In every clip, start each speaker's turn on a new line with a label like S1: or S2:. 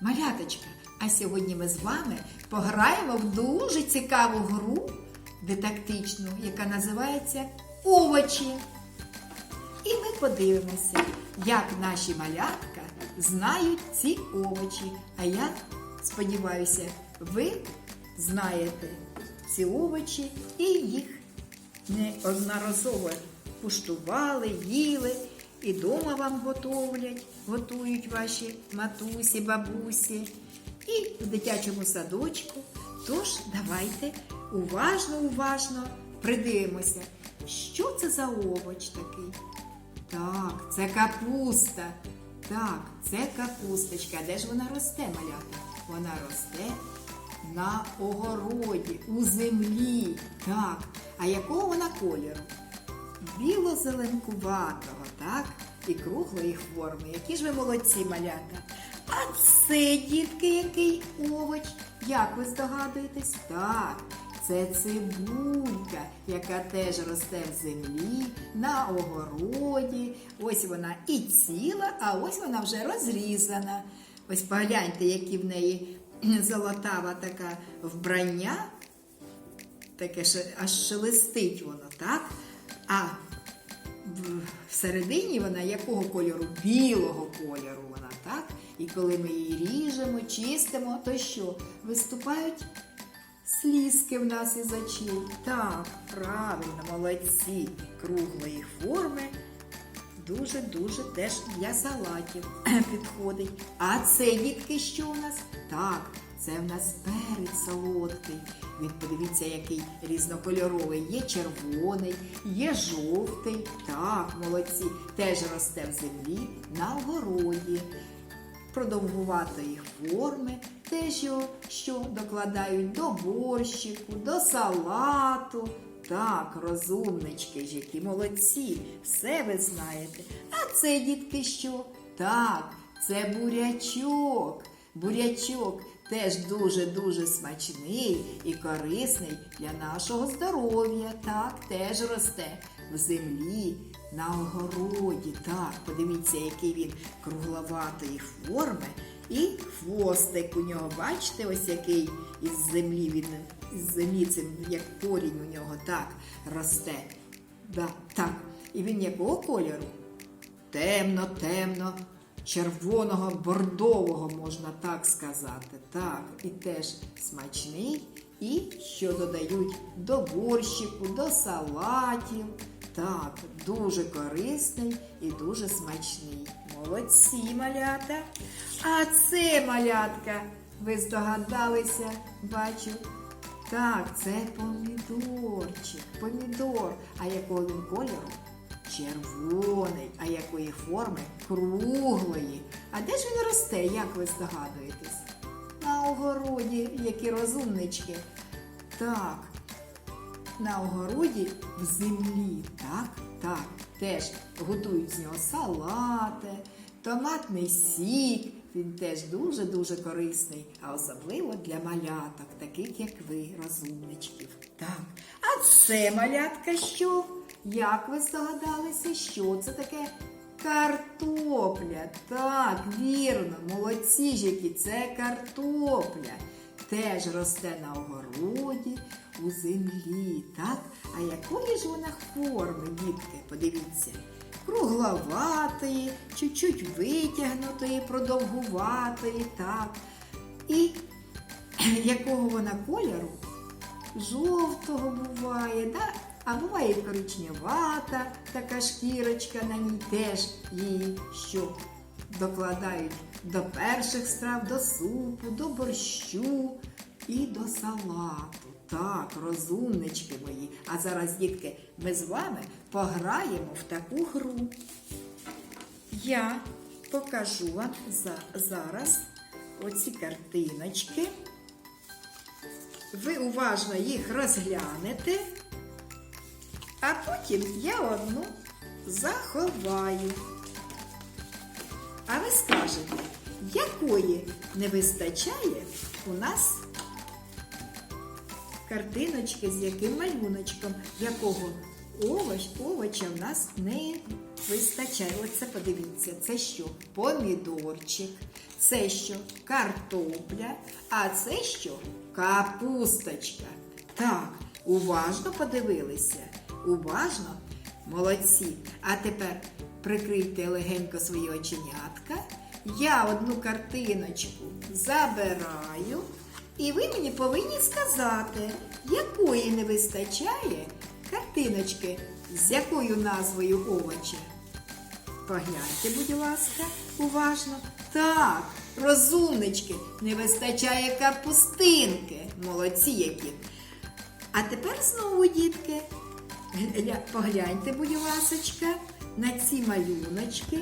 S1: Маляточка, а сьогодні ми з вами пограємо в дуже цікаву гру дидактичну, яка називається Овочі. І ми подивимося, як наші малятка знають ці овочі. А я сподіваюся, ви знаєте ці овочі і їх неодноразово куштували, їли. І дома вам готовлять, готують ваші матусі, бабусі. І в дитячому садочку. Тож давайте уважно, уважно придивимося, що це за овоч такий. Так, це капуста. Так, це капусточка. Де ж вона росте, малята? Вона росте на огороді, у землі. Так. А якого вона кольору? Біло-зеленкуватого, так? І круглої форми. Які ж ви молодці, малята. А це, дітки, який овоч? Як ви здогадуєтесь? Так, це цибулька, яка теж росте в землі, на огороді. Ось вона і ціла, а ось вона вже розрізана. Ось погляньте, які в неї золотава така вбрання. Таке аж шелестить воно, так? Всередині вона якого кольору? Білого кольору вона, так? І коли ми її ріжемо, чистимо, то що? Виступають слізки в нас із очей. Так, правильно, молодці, круглої форми. Дуже-дуже теж для салатів підходить. А це, дітки, що у нас? Так, це в нас перець солодкий. Він подивіться, який різнокольоровий. Є червоний, є жовтий. Так, молодці. Теж росте в землі на огороді. Продовгуватої форми, його що докладають до борщику, до салату. Так, розумнички ж, які молодці, все ви знаєте. А це, дітки, що? Так, це бурячок. Бурячок теж дуже-дуже смачний і корисний для нашого здоров'я. Так, теж росте в землі, на огороді. Так, подивіться, який він кругловатої форми. І хвостик у нього, бачите, ось який із землі він із землі цим як корінь у нього так росте. Да, так. І він якого кольору? Темно, темно, червоного, бордового, можна так сказати. Так, і теж смачний, і що додають до борщику, до салатів. Так, дуже корисний і дуже смачний. Молодці, малята. А це малятка, ви здогадалися, бачу. Так, це помідорчик, помідор. А якого він кольору? Червоний, а якої форми? Круглої. А де ж він росте, як ви здогадуєтесь? На огороді, які розумнички. Так, на огороді в землі, так, так, теж готують з нього салати, томатний сік. Він теж дуже-дуже корисний, а особливо для маляток, таких як ви, розумничків. Так. А це малятка що? Як ви здогадалися, що це таке? Картопля. Так, вірно, молодці ж які, це картопля. Теж росте на огороді, у землі, так? А якої ж вона форми, дітки? Подивіться. Кругловатої, чуть-чуть витягнутої, продовгуватої, так. І якого вона кольору? Жовтого буває, да? А буває і коричневата така шкірочка на ній теж її що докладають до перших страв, до супу, до борщу і до салату. Так, розумнички мої. А зараз, дітки, ми з вами пограємо в таку гру. Я покажу вам за, зараз оці картиночки. Ви уважно їх розглянете, а потім я одну заховаю. А ви скажете, якої не вистачає у нас картиночки з яким малюночком, якого овоч, овоча в нас не вистачає. Оце подивіться, це що? Помідорчик, це що? Картопля, а це що? Капусточка. Так, уважно подивилися. Уважно. Молодці. А тепер прикрийте легенько свої оченятка. Я одну картиночку забираю, і ви мені повинні сказати, якої не вистачає картиночки, з якою назвою овоча. Погляньте, будь ласка, уважно. Так, розумнички, не вистачає капустинки. Молодці які. А тепер знову, дітки, погляньте, будь ласочка, на ці малюночки,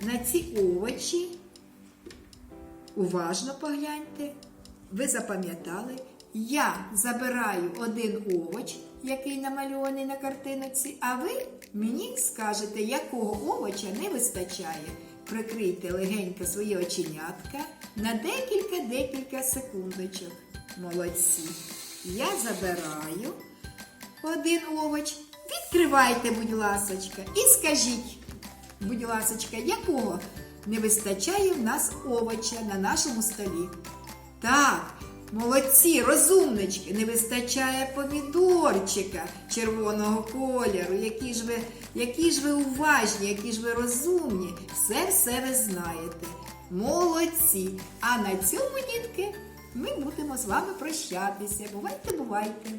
S1: на ці овочі. Уважно погляньте. Ви запам'ятали? Я забираю один овоч, який намальований на картинці, а ви мені скажете, якого овоча не вистачає. Прикрийте легенько свої оченятка на декілька-декілька секундочок. Молодці. Я забираю один овоч. Відкривайте, будь ласочка, і скажіть, будь ласочка, якого не вистачає в нас овоча на нашому столі? Так, молодці, розумнички, не вистачає помідорчика червоного кольору. Які ж ви, які ж ви уважні, які ж ви розумні. Все все ви знаєте. Молодці. А на цьому, дітки, ми будемо з вами прощатися. Бувайте, бувайте!